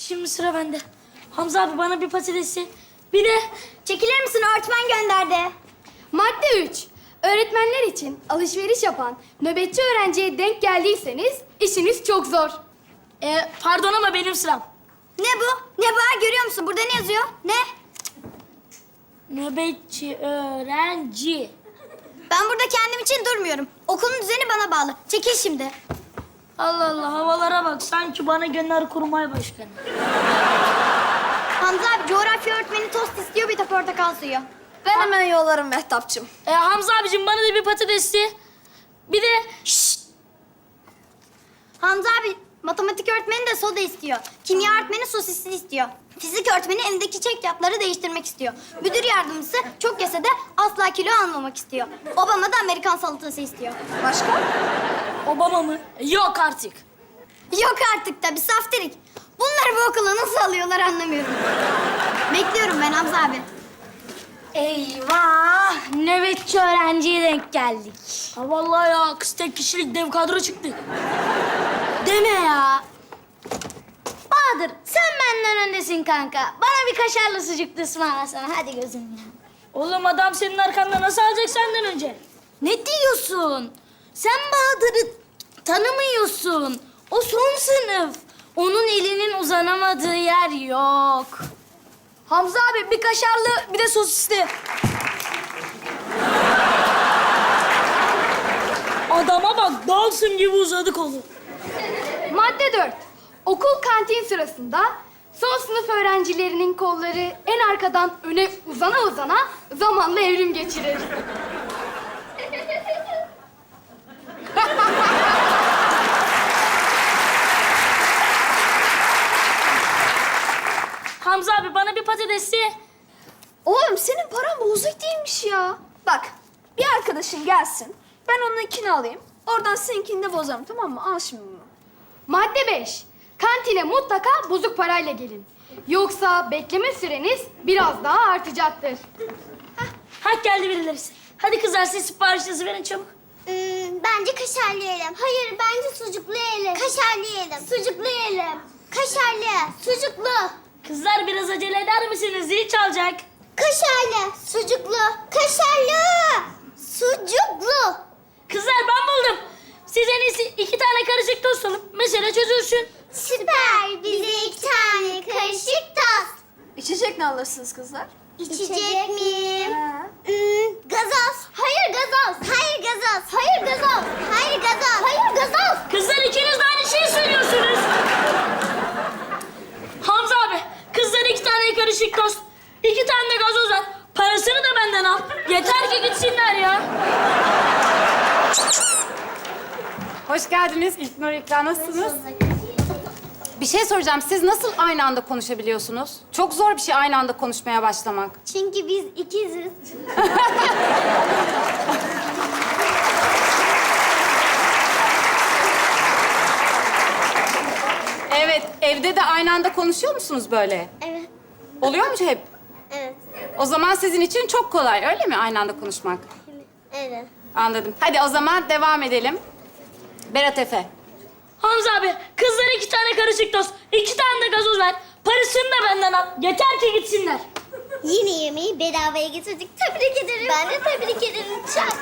Şimdi sıra bende. Hamza abi bana bir patatesi. Bir de Çekilir misin? Öğretmen gönderdi. Madde 3. Öğretmenler için alışveriş yapan nöbetçi öğrenciye denk geldiyseniz işiniz çok zor. e, pardon ama benim sıram. Ne bu? Ne bu? Görüyor musun? Burada ne yazıyor? Ne? Nöbetçi öğrenci. Ben burada kendim için durmuyorum. Okulun düzeni bana bağlı. Çekil şimdi. Allah Allah havalara bak sanki bana gönder kurmay başkanı. Hamza abi coğrafya öğretmeni tost istiyor bir de portakal suyu. Ben hemen yollarım Mehtapçım. E, Hamza abicim bana da bir patatesli. Bir de şşt, Hamza abi matematik öğretmeni de soda istiyor. Kimya öğretmeni sosisli istiyor. Fizik öğretmeni elindeki çek kağıtları değiştirmek istiyor. Müdür yardımcısı çok yese de asla kilo almamak istiyor. Obama da Amerikan salatası istiyor. Başka? Obama mı? Yok artık. Yok artık tabii saftirik. Bunları bu okula nasıl alıyorlar anlamıyorum. Bekliyorum ben Hamza abi. Eyvah! Nöbetçi öğrenciye denk geldik. Ha vallahi ya kız tek kişilik dev kadro çıktı. Deme ya. Öndesin kanka. Bana bir kaşarlı sucuklu ısmarlasana. Hadi gözüm ya. Oğlum adam senin arkanda nasıl alacak senden önce? Ne diyorsun? Sen Bahadır'ı tanımıyorsun. O son sınıf. Onun elinin uzanamadığı yer yok. Hamza abi bir kaşarlı bir de sosisli. Adama bak Dawson gibi uzadı kolu. Madde 4. Okul kantin sırasında son sınıf öğrencilerinin kolları en arkadan öne uzana uzana zamanla evrim geçirir. Hamza abi bana bir patatesli. Oğlum senin paran bozuk değilmiş ya. Bak bir arkadaşın gelsin. Ben onun ikini alayım. Oradan seninkini de bozarım tamam mı? Al şimdi bunu. Madde 5. Kantine mutlaka bozuk parayla gelin. Yoksa bekleme süreniz biraz daha artacaktır. Hak geldi birileri. Hadi kızlar siz siparişinizi verin çabuk. Hmm, bence kaşarlı yiyelim. Hayır, bence sucuklu yiyelim. Kaşarlı yiyelim. Sucuklu yiyelim. Kaşarlı, sucuklu. Kızlar biraz acele eder misiniz? Zil çalacak. Kaşarlı, sucuklu. Kaşarlı, sucuklu. Kızlar ben buldum. Siz en iyisi iki tane karışık tost alın. Mesele çözülsün. Süper. Bize iki tane karışık tost. İçecek ne alırsınız kızlar? İçecek miyim? Hmm, gazoz. Hayır gazoz. Hayır gazoz. Hayır gazoz. Hayır gazoz. Hayır gazoz. Kızlar ikiniz de aynı şeyi söylüyorsunuz. Hamza abi, kızlar iki tane karışık tost, iki tane de gazoz ver. Parasını da benden al. Yeter ki gitsinler ya. Hoş geldiniz İlknur İkra. Nasılsınız? Bir şey soracağım. Siz nasıl aynı anda konuşabiliyorsunuz? Çok zor bir şey aynı anda konuşmaya başlamak. Çünkü biz ikiziz. Evet, evde de aynı anda konuşuyor musunuz böyle? Evet. Oluyor mu hep? Evet. O zaman sizin için çok kolay, öyle mi aynı anda konuşmak? Evet. Anladım. Hadi o zaman devam edelim. Berat Efe. Hamza abi, kızlar iki tane karışık tost, iki tane de gazoz ver. Parasını da benden al. Yeter ki gitsinler. Yine yemeği bedavaya getirdik. Tebrik ederim. Ben de tebrik ederim. Çak.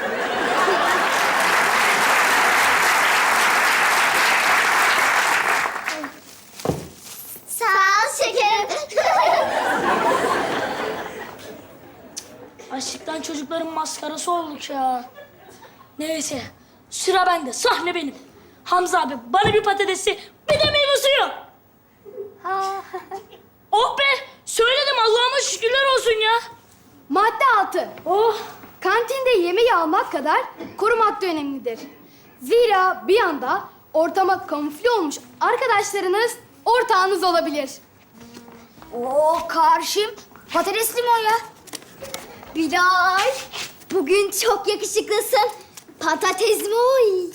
Sağ ol şekerim. Açlıktan çocukların maskarası olduk ya. Neyse, sıra bende, sahne benim. Hamza abi, bana bir patatesi, bir de meyve suyu. oh be, söyledim Allah'ıma şükürler olsun ya. Madde 6. Oh, Kantinde yemeği almak kadar korumak da önemlidir. Zira bir anda ortama kamufle olmuş arkadaşlarınız ortağınız olabilir. Oo karşım. Patatesli mi o ya? Bilal. Bugün çok yakışıklısın. Patates mi oy?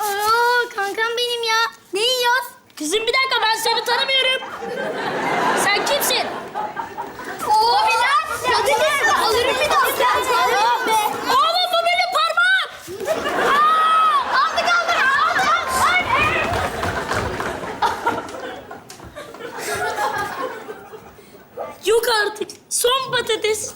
Aa kankam benim ya. Ne yiyorsun? kızım bir dakika ben seni tanımıyorum. Sen kimsin? Oo Bilal. Patates mi? Alırım bir. Sen alırım be. Oğlum bu benim parmağım. Aldık aldık aldık. Yok artık. Son patates.